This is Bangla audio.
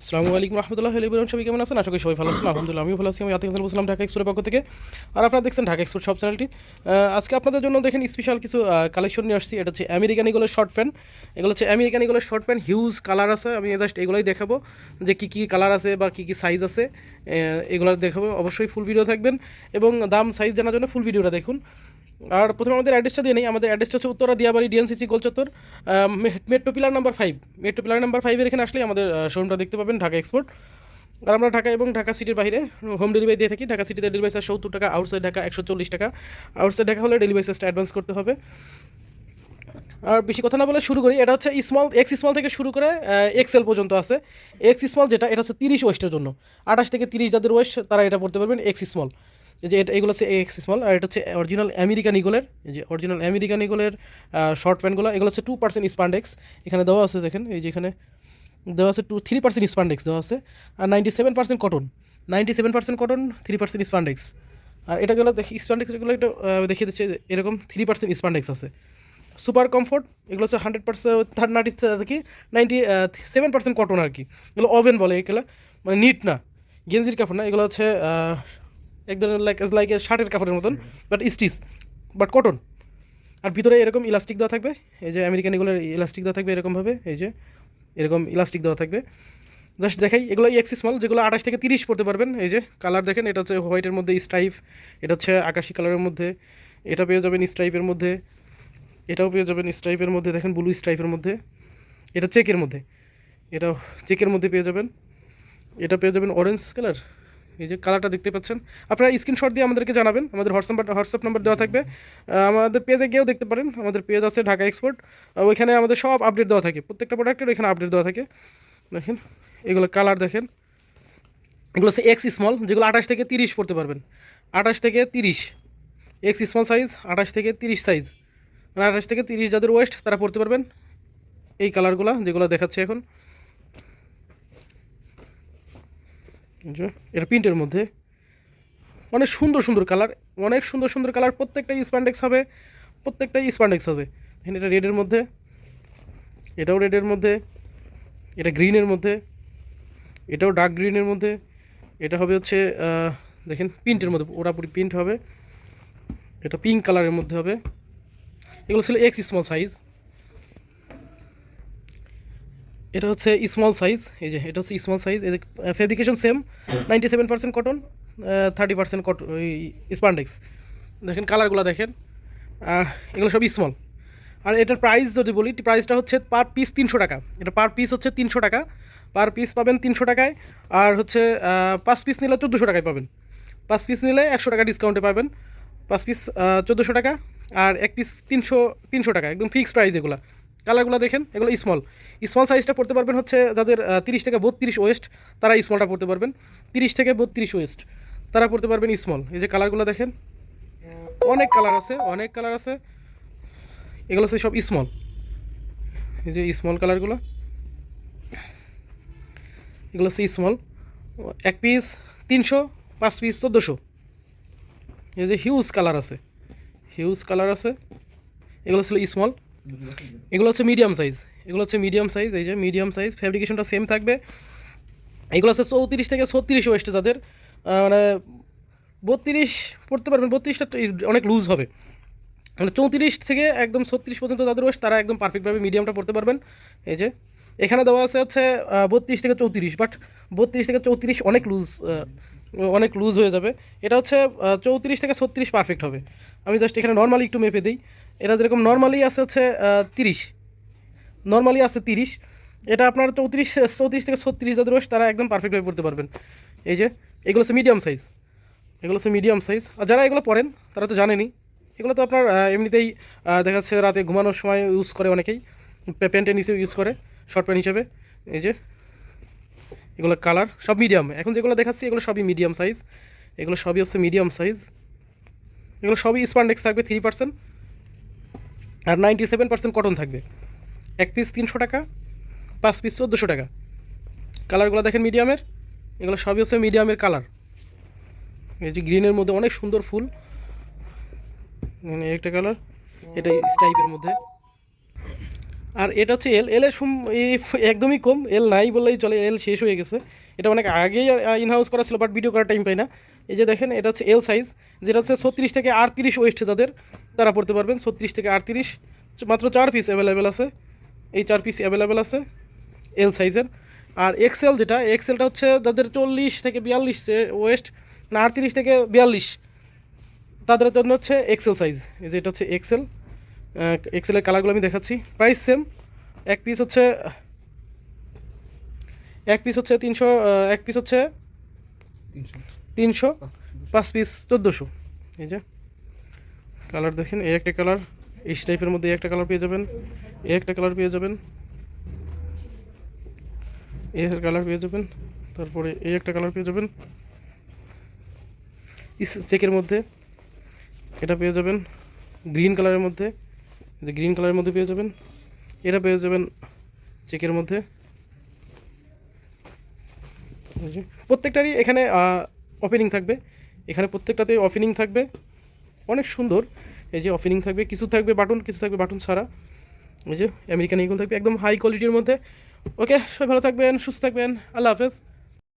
আসসালামু আলাইকুম রহমতুল্লাহ আলিবুল সবাই কেমন আছেন? আশা করি সবাই ভালো আছেন। আলহামদুলিল্লাহ, আমিও ভালো আছি। আমি আতিক হাসান বলছিলাম, ঢাকা এক্সপোর্টের পক্ষ থেকে। আর আপনারা দেখছেন ঢাকা এক্সপোর্ট সব চ্যানেলটি আজকে আপনাদের জন্য দেখেন স্পেশাল কিছু কালেকশন নিয়ে আসছি। এটা হচ্ছে আমেরিকান এগুলোর শর্ট প্যান্ট এগুলো হচ্ছে আমেরিকান এগুলোর শর্ট প্যান্ট হিউজ কালার আছে। আমি জাস্ট এগুলোই দেখাবো, যে কী কী কালার আছে বা কী কী সাইজ আছে। এগুলো দেখাবো। অবশ্যই ফুল ভিডিও থাকবেন এবং দাম সাইজ জানার জন্য ফুল ভিডিওটা দেখুন। আর প্রথমে আমাদের অ্যাড্রেসটা দিয়ে নেই, আমাদের অ্যাড্রেসটা হচ্ছে Uttara Diabari DNCC গোলচত্বর metro pillar number five metro pillar number ফাইভের এখানে আসলেই আমাদের শোরুমটা দেখতে পাবেন, ঢাকা এক্সপোর্ট আর আমরা ঢাকা এবং ঢাকা সিটির বাইরে হোম ডেলিভারি দিয়ে থাকি, ঢাকা সিটিতে ডেলিভারি চার্জ সত্তর টাকা আউটসাইড ঢাকা একশো চল্লিশ টাকা। আউটসাইড ঢাকা হলে ডেলিভারি চার্জটা অ্যাডভান্স করতে হবে। আর বেশি কথা না বলে শুরু করি, এটা হচ্ছে স্মল এক্স স্মল থেকে শুরু করে এক্সেল পর্যন্ত আছে। এক্স স্মল যেটা, এটা হচ্ছে তিরিশ ওয়েস্টের জন্য। আঠাশ থেকে তিরিশ যাদের ওয়েস্ট তারা এটা পড়তে পারবেন এক্স স্মল যে এটা, এগুলো হচ্ছে এক্স স্মল আর এটা হচ্ছে অরিজিনাল আমেরিকান ইগলের যে অরিজিনাল আমেরিকান ইগলের শর্ট প্যান্টগুলো এগুলো হচ্ছে টু পার্সেন্ট স্পান্ডেক্স এখানে দেওয়া আছে, দেখেন, এই যে এখানে দেওয়া আছে টু থ্রি পার্সেন্ট স্পান্ডেক্স দেওয়া আছে। আর ninety seven percent cotton ninety seven percent cotton three percent spandex আর এটাগুলো দেখি স্পান্ডেক্স এগুলো একটু দেখিয়ে দিচ্ছে এরকম থ্রি পার্সেন্ট স্পান্ডেক্স আছে। সুপার কমফোর্ট এগুলো হচ্ছে হান্ড্রেড পার্সেন্ট থার্ড নাইনটি কি নাইনটি সেভেন পার্সেন্ট কটন আর কি। এগুলো ওভেন বলে, এগুলো মানে নিট না। গেঞ্জির কাপড় না, এগুলো হচ্ছে এক ধরনের লাইক লাইক শার্টের কাপড়ের মতন বাট স্টিচ বাট কটন আর ভিতরে এরকম ইলাস্টিক দেওয়া থাকবে, এই যে আমেরিকান এগুলোর ইলাস্টিক দেওয়া থাকবে এরকমভাবে এই যে এরকম ইলাস্টিক দেওয়া থাকবে। জাস্ট দেখাই, এগুলো এক্সি স্মল যেগুলো আঠাশ থেকে তিরিশ পড়তে পারবেন, এই যে কালার দেখেন, এটা হচ্ছে হোয়াইটের মধ্যে স্ট্রাইপ এটা হচ্ছে আকাশি কালারের মধ্যে, এটা পেয়ে যাবেন স্ট্রাইপের মধ্যে, এটাও পেয়ে যাবেন স্ট্রাইপের মধ্যে, দেখেন ব্লু স্ট্রাইপের মধ্যে, এটা চেকের মধ্যে এটা চেকের মধ্যে পেয়ে যাবেন, এটা পেয়ে যাবেন অরেঞ্জ কালার এই যে কালারটা দেখতে পাচ্ছেন, আপনারা স্ক্রিনশট দিয়ে আমাদেরকে জানাবেন, আমাদের হোয়াটসঅ্যাপ হোয়াটসঅ্যাপ নাম্বার দেওয়া থাকবে। আমাদের পেজে গিয়েও দেখতে পারেন, আমাদের পেজ আছে ঢাকা এক্সপোর্ট ওইখানে আমাদের সব আপডেট দেওয়া থাকে, প্রত্যেকটা প্রোডাক্টের এখানে আপডেট দেওয়া থাকে। দেখেন, এগুলো কালার দেখেন, এগুলো হচ্ছে এক্স স্মল যেগুলো আঠাশ থেকে তিরিশ পড়তে পারবেন। আঠাশ থেকে তিরিশ এক্স স্মল সাইজ আঠাশ থেকে তিরিশ সাইজ মানে আঠাশ থেকে তিরিশ যাদের ওয়েস্ট তারা পড়তে পারবেন। এই কালারগুলো যেগুলো দেখাচ্ছে এখন এই যে, এটা প্রিন্টের মধ্যে অনেক সুন্দর সুন্দর কালার, অনেক সুন্দর সুন্দর কালার। প্রত্যেকটাই স্প্যান্ডেক্স হবে, প্রত্যেকটাই স্প্যান্ডেক্স হবে। দেখেন, এটা রেডের মধ্যে, এটাও রেডের মধ্যে, এটা গ্রিনের মধ্যে, এটাও ডার্ক গ্রিনের মধ্যে, এটা হবে হচ্ছে দেখেন প্রিন্টের মধ্যে পুরোপুরি প্রিন্ট হবে। এটা পিঙ্ক কালারের মধ্যে হবে। এগুলো ছিল এক্স স্মল সাইজ এটা হচ্ছে স্মল সাইজ এই যে, এটা হচ্ছে স্মল সাইজ এই যে fabrication same ninety seven percent cotton thirty percent cotton spandex দেখেন কালারগুলো দেখেন এগুলো সব স্মল আর এটার প্রাইস যদি বলি প্রাইসটা হচ্ছে পার পিস তিনশো টাকা। এটা পার পিস হচ্ছে তিনশো টাকা। পার পিস পাবেন তিনশো টাকায়, আর হচ্ছে পাঁচ পিস নিলে চোদ্দোশো টাকায় পাবেন। পাঁচ পিস নিলে একশো টাকা ডিসকাউন্টে পাবেন। পাঁচ পিস চোদ্দোশো টাকা, আর এক পিস তিনশো তিনশো টাকা, একদম ফিক্সড প্রাইস এগুলো। কালারগুলো দেখেন, এগুলো স্মল স্মল সাইজটা পড়তে পারবেন হচ্ছে যাদের তিরিশ থেকে বত্রিশ ওয়েস্ট তারা স্মলটা পড়তে পারবেন। তিরিশ থেকে বত্রিশ ওয়েস্ট তারা পড়তে পারবেন স্মল এই যে কালারগুলো দেখেন, অনেক কালার আছে, অনেক কালার আছে। এগুলো হচ্ছে সব স্মল এই যে স্মল কালারগুলো, এগুলো হচ্ছে স্মল এক পিস তিনশো, পাঁচ পিস চোদ্দোশো। এই যে হিউজ কালার আছে হিউজ কালার আছে। এগুলো ছিল স্মল এগুলো হচ্ছে মিডিয়াম সাইজ এগুলো হচ্ছে মিডিয়াম সাইজ এই যে মিডিয়াম সাইজ ফ্যাব্রিকেশনটা সেম থাকবে। এগুলো হচ্ছে চৌত্রিশ থেকে ছত্রিশ ওয়েস্টে আহ, মানে বত্রিশ পড়তে পারবেন বত্রিশটা অনেক লুজ হবে। মানে চৌত্রিশ থেকে একদম ছত্রিশ পর্যন্ত যাদের ওয়েস্ট তারা একদম পারফেক্টভাবে মিডিয়ামটা পড়তে পারবেন। এই যে এখানে দেওয়া আছে হচ্ছে বত্রিশ থেকে চৌত্রিশ বাট বত্রিশ থেকে চৌত্রিশ অনেক লুজ অনেক লুজ হয়ে যাবে। এটা হচ্ছে চৌত্রিশ থেকে ছত্রিশ পারফেক্ট হবে। আমি জাস্ট এখানে নর্মালি একটু মেপে দিই। এটা যেরকম নর্মালি আছে হচ্ছে তিরিশ। নর্মালি আছে তিরিশ। এটা আপনার চৌত্রিশ চৌত্রিশ থেকে ছত্রিশ যাদের ওয়েস্ট তারা একদম পারফেক্টভাবে পড়তে পারবেন। এই যে, এগুলো হচ্ছে মিডিয়াম সাইজ এগুলো হচ্ছে মিডিয়াম সাইজ আর যারা এগুলো পড়েন, তারা তো জানেনই। এগুলো তো আপনার এমনিতেই দেখা যাচ্ছে রাতে ঘুমানোর সময় ইউজ করে অনেকেই। প্যান্টের নিচেও ইউজ করে শর্ট প্যান্ট হিসেবে। এই যে, এগুলো কালার সব মিডিয়াম এখন যেগুলো দেখাচ্ছি, এগুলো সবই মিডিয়াম সাইজ এগুলো সবই হচ্ছে মিডিয়াম সাইজ এগুলো সবই স্পান্ডেক্স থাকবে থ্রি পার্সেন্ট আর নাইনটি সেভেন পার্সেন্ট কটন থাকবে। এক পিস তিনশো টাকা, পাঁচ পিস চোদ্দোশো টাকা। কালারগুলো দেখেন মিডিয়ামের এগুলো সবই হচ্ছে মিডিয়ামের কালার এই যে গ্রিনের মধ্যে অনেক সুন্দর ফুল। একটা কালার এটা স্টাইপের মধ্যে। আর এটা হচ্ছে এল এল এর সুম- একদমই কম এল নাই বললেই চলে এল শেষ হয়ে গেছে। এটা অনেক আগেই ইনহাউস করা ছিল বাট ভিডিও করার টাইম পাই না। এই যে দেখেন, এটা হচ্ছে এল সাইজ যেটা হচ্ছে ছত্রিশ থেকে আটত্রিশ ওয়েস্ট যাদের, তারা পড়তে পারবেন। ছত্রিশ থেকে আটত্রিশ, মাত্র চার পিস অ্যাভেলেবেল আছে। এই চার পিস অ্যাভেলেবেল আছে এল সাইজের আর এক্সেল যেটা এক্সেলটা হচ্ছে যাদের চল্লিশ থেকে বিয়াল্লিশ ওয়েস্ট না আটত্রিশ থেকে বিয়াল্লিশ, তাদের জন্য হচ্ছে এক্সেল সাইজ এই যে এটা হচ্ছে এক্সেল এক্সেলের কালারগুলো আমি দেখাচ্ছি। প্রাইস সেম এক পিস হচ্ছে, এক পিস হচ্ছে তিনশো এক পিস হচ্ছে তিনশো, পাঁচ পিস চোদ্দোশো। এই যে কালার দেখেন, এই একটা কালার এই টাইপের মধ্যে এই একটা কালার পেয়ে যাবেন, এই একটা কালার পেয়ে যাবেন, এই একটা কালার পেয়ে যাবেন, তারপরে এই একটা কালার পেয়ে যাবেন চেকের মধ্যে, এটা পেয়ে যাবেন গ্রিন কালারের মধ্যে যে গ্রিন কালারের মধ্যে পেয়ে যাবেন, এটা পেয়ে যাবেন চেকের মধ্যে। প্রত্যেকটারই এখানে ওপেনিং থাকবে। এখানে প্রত্যেকটাতে ওপেনিং থাকবে। অনেক সুন্দর। এই যে অপেনিং থাকবে, কিছু থাকবে বাটন কিছু থাকবে বাটন ছাড়া। এই যে আমেরিকান ইগল থাকবে, একদম হাই কোয়ালিটির মধ্যে। ওকে সবাই ভালো থাকবেন, সুস্থ থাকবেন। আল্লাহ হাফেজ।